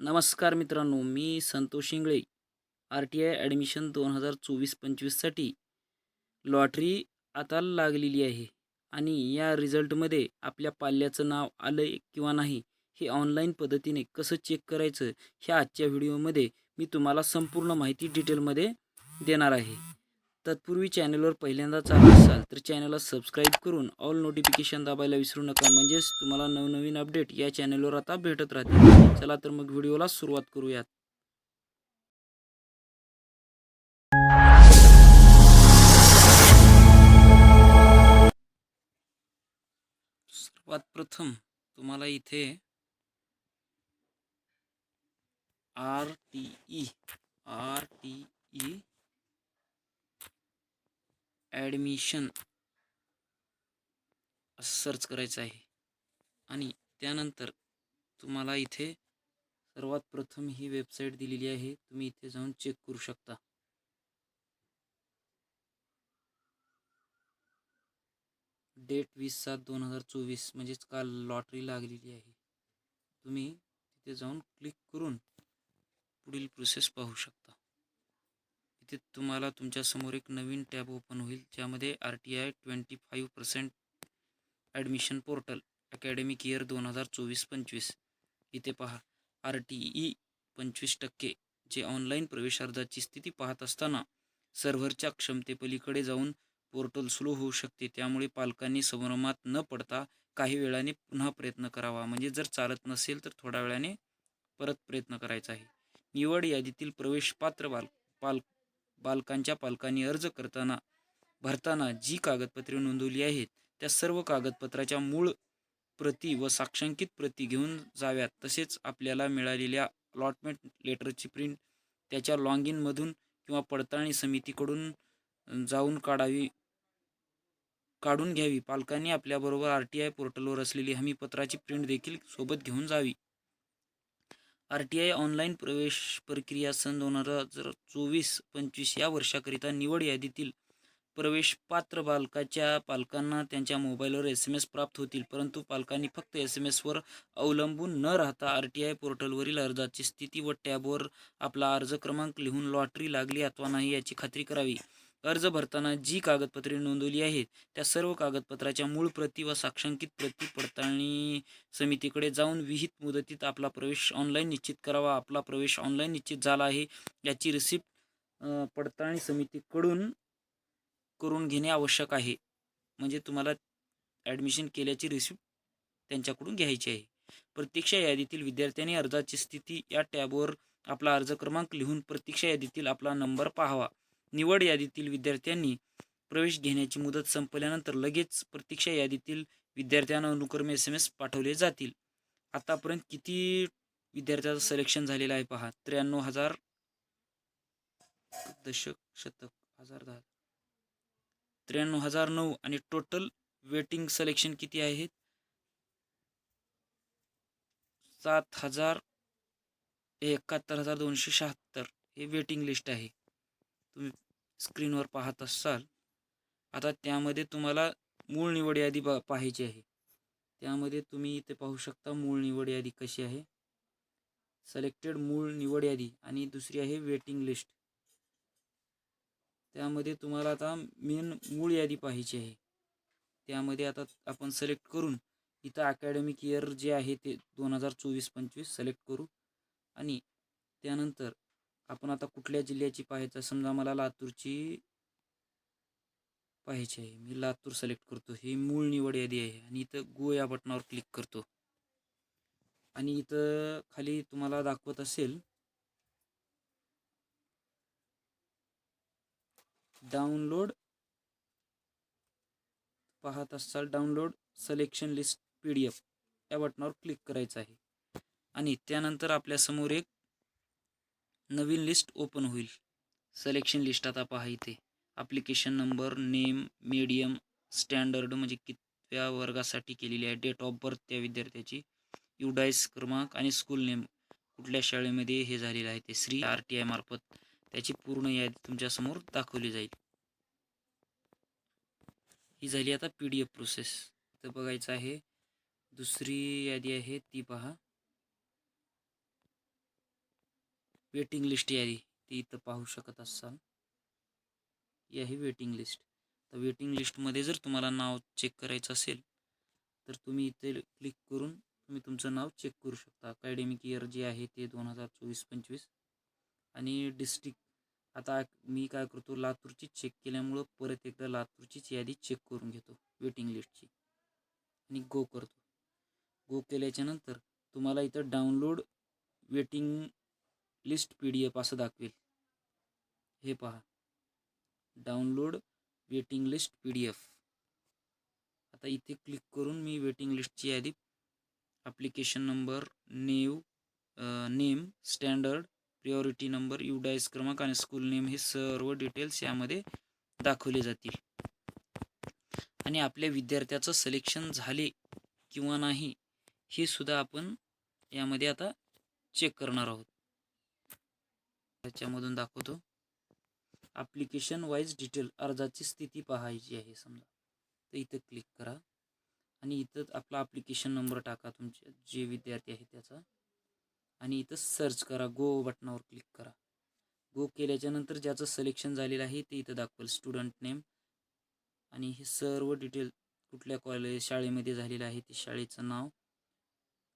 नमस्कार मित्रांनो मी Santosh Ingale R T I admission दोन हजार चोवीस पंचवीससाठी लॉटरी आता लागलेली आहे आणि या रिझल्टमध्ये आपल्या पाल्याचं नाव आलं आहे किंवा नाही हे ऑनलाईन पद्धतीने कसं चेक करायचं ह्या आजच्या व्हिडिओमध्ये मी तुम्हाला संपूर्ण माहिती डिटेलमध्ये देणार आहे. तत्पूर्वी चॅनलवर पहिल्यांदाच आला असाल तर चॅनलला सबस्क्राईब करून ऑल नोटिफिकेशन दाबायला विसरू नका. म्हणजेच तुम्हाला नवनवीन अपडेट या चॅनलवर आता भेटत राहतील. चला तर मग व्हिडिओला सुरुवात करूयात. सर्वात प्रथम तुम्हाला इथे R T E R T E admission search करायचं आहे. आणि त्यानंतर तुम्हाला इथे सर्वात प्रथम ही वेबसाईट दिलेली आहे. तुम्ही इथे जाऊन चेक करू शकता. डेट वीस सात दोन हजार चोवीस म्हणजेच काल लॉटरी लागलेली आहे. तुम्ही तिथे जाऊन क्लिक करून पुढील प्रोसेस पाहू शकता. इथे तुम्हाला तुमच्यासमोर एक नवीन टॅब ओपन होईल ज्यामध्ये R T I twenty five percent admission portal academic year दोन हजार चोवीस पंचवीस. इथे पहा आर टी ई पंचवीस टक्के जे ऑनलाईन प्रवेश अर्जाची स्थिती पाहत असताना सर्व्हरच्या क्षमतेपलीकडे जाऊन पोर्टल स्लो होऊ शकते. त्यामुळे पालकांनी संभ्रमात न पडता काही वेळाने पुन्हा प्रयत्न करावा. म्हणजे जर चालत नसेल तर थोड्या वेळाने परत प्रयत्न करायचा आहे. निवड यादीतील प्रवेश पात्र बाल पाल बालकांच्या पालकांनी अर्ज करताना भरताना जी कागदपत्रे नोंदवली आहेत त्या सर्व कागदपत्राच्या मूळ प्रती व साक्षांकित प्रती घेऊन जाव्यात. तसेच आपल्याला मिळालेल्या अलॉटमेंट लेटरची प्रिंट त्याच्या लॉग इनमधून किंवा पडताळणी समितीकडून जाऊन काढावी काढून घ्यावी. पालकांनी आपल्याबरोबर आर टी आय पोर्टलवर असलेली हमीपत्राची प्रिंट देखील सोबत घेऊन जावी. आर टी आय ऑनलाईन प्रवेश प्रक्रिया सन दोन हजार चोवीस पंचवीस या वर्षाकरिता निवड यादीतील प्रवेश पात्र बालकाच्या पालकांना त्यांच्या मोबाईलवर एस एम एस प्राप्त होतील परंतु पालकांनी फक्त एस एम एसवर अवलंबून न राहता आर टी आय पोर्टलवरील अर्जाची स्थिती व टॅबवर आपला अर्ज क्रमांक लिहून लॉटरी लागली अथवा नाही याची खात्री करावी. अर्ज भरताना जी कागदपत्रे नोंदवली आहेत त्या सर्व कागदपत्राच्या मूळ प्रती व साक्षांकित प्रती पडताळणी समितीकडे जाऊन विहित मुदतीत आपला प्रवेश ऑनलाईन निश्चित करावा. आपला प्रवेश ऑनलाईन निश्चित झाला आहे याची रिसिप्ट पडताळणी समितीकडून करून घेणे आवश्यक आहे. म्हणजे तुम्हाला ॲडमिशन केल्याची रिसिप्ट त्यांच्याकडून घ्यायची आहे. प्रतीक्षा यादीतील विद्यार्थ्यांनी अर्जाची स्थिती या टॅबवर आपला अर्ज क्रमांक लिहून प्रतीक्षा यादीतील आपला नंबर पाहावा. निवड यादीतील विद्यार्थ्यांनी प्रवेश घेण्याची मुदत संपल्यानंतर लगेच प्रतीक्षा यादीतील विद्यार्थ्यांना अनुक्रमे एस एम एस पाठवले जातील. आतापर्यंत किती विद्यार्थ्याचं सिलेक्शन झालेलं आहे पहा? त्र्याण्णव हजार दशक शतक हजार दहा. त्र्याण्णव हजार नऊ आणि टोटल वेटिंग सिलेक्शन किती आहेत सात हजार एकाहत्तर हजार दोनशे शहात्तर. हे वेटिंग लिस्ट आहे. तुम्ही स्क्रीनवर पाहत असाल आता त्यामध्ये तुम्हाला मूळ निवड यादी पा पाहायची आहे. त्यामध्ये तुम्ही इथे पाहू शकता मूळ निवड यादी कशी आहे. सिलेक्टेड मूळ निवड यादी आणि दुसरी आहे वेटिंग लिस्ट त्यामध्ये तुम्हाला आता मेन मूळ यादी पाहायची आहे. त्यामध्ये आता आपण सिलेक्ट करून इथं अकॅडमिक इयर जे आहे ते दोन हजार चोवीस पंचवीस सिलेक्ट करू आणि त्यानंतर आपण आता कुठल्या जिल्ह्याची पाहायचं? समजा मला लातूरची पाहायची आहे. मी लातूर सिलेक्ट करतो. ही मूळ निवड यादी आहे. आणि इथं गो या बटनावर क्लिक करतो. आणि इथं खाली तुम्हाला दाखवत असेल डाउनलोड पाहत असाल download selection list P D F या बटनावर क्लिक करायचं आहे. आणि त्यानंतर आपल्यासमोर एक नवीन लिस्ट ओपन होईल. सिलेक्शन लिस्ट आता पहा इथे. Application number name medium standard म्हणजे कितव्या वर्गासाठी केलेली आहे. डेट ऑफ बर्थ त्या विद्यार्थ्याची. युडाईस क्रमांक आणि स्कूल नेम कुठल्या शाळेमध्ये हे झालेलं आहे ते श्री आर टी आय मार्फत त्याची पूर्ण यादी तुमच्यासमोर दाखवली जाईल. ही झाली आता पी डी एफ प्रोसेस तर बघायचं आहे. दुसरी यादी आहे ती पहा. वेटिंग लिस्ट यादी ती इथं पाहू शकत असाल. ही आहे वेटिंग लिस्ट तर वेटिंग लिस्टमध्ये जर तुम्हाला नाव चेक करायचं असेल तर तुम्ही इथे क्लिक करून तुम्ही तुमचं नाव चेक करू शकता. अकॅडमिक इयर जे आहे ते दोन हजार चोवीस पंचवीस. आणि डिस्ट्रिक्ट आता मी काय करतो लातूरची चेक केल्यामुळं परत एकदा लातूरचीच यादी चेक करून घेतो वेटिंग लिस्टची आणि गो करतो. गो केल्याच्यानंतर तुम्हाला इथं download waiting list P D F असं दाखवेल. हे पहा. Download waiting list P D F. आता इथे क्लिक करून मी वेटिंग लिस्टची यादी ॲप्लिकेशन नंबर नेव name standard priority number U DISE क्रमांक आणि स्कूल नेम हे सर्व डिटेल्स यामध्ये दाखवले जातील. आणि आपल्या विद्यार्थ्याचं सिलेक्शन झाले किंवा नाही हे सुद्धा आपण यामध्ये आता चेक करणार आहोत. त्याच्यामधून दाखवतो. ॲप्लिकेशन वाईज डिटेल अर्जाची स्थिती पाहायची आहे समजा. तर इथं क्लिक करा. आणि इथं आपला ॲप्लिकेशन नंबर टाका तुमचे जे विद्यार्थी आहे त्याचा. आणि इथं सर्च करा गो बटनावर क्लिक करा. गो केल्याच्यानंतर ज्याचं सिलेक्शन झालेलं आहे ते इथं दाखवेल स्टुडंट नेम आणि हे सर्व डिटेल कुठल्या कॉलेज शाळेमध्ये झालेलं आहे ते शाळेचं नाव.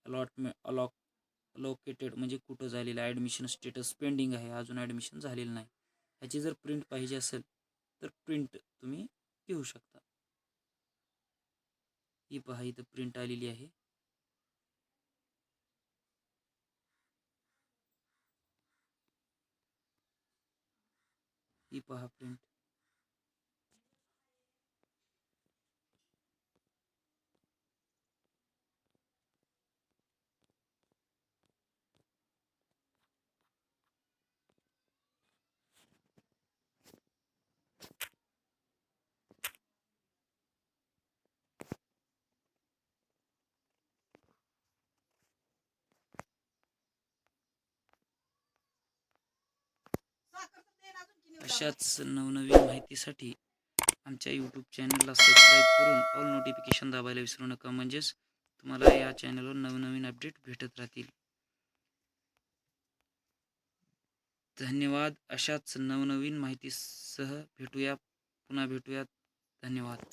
अलॉटमे अलॉट लोकेटेड म्हणजे कुठं झालेलं आहे? ॲडमिशन स्टेटस पेंडिंग आहे. अजून ॲडमिशन झालेलं नाही. ह्याची जर प्रिंट पाहिजे असेल तर प्रिंट तुम्ही घेऊ शकता. ही पहा इथं प्रिंट आलेली आहे. ही पहा प्रिंट अशाच नवनवीन माहितीसाठी आमच्या यूट्यूब चॅनलला सबस्क्राईब करून ऑल नोटिफिकेशन दाबायला विसरू नका. म्हणजेच तुम्हाला या चॅनलवर नवनवीन अपडेट भेटत राहतील. धन्यवाद. अशाच नवनवीन माहितीसह भेटूया. पुन्हा भेटूयात. धन्यवाद.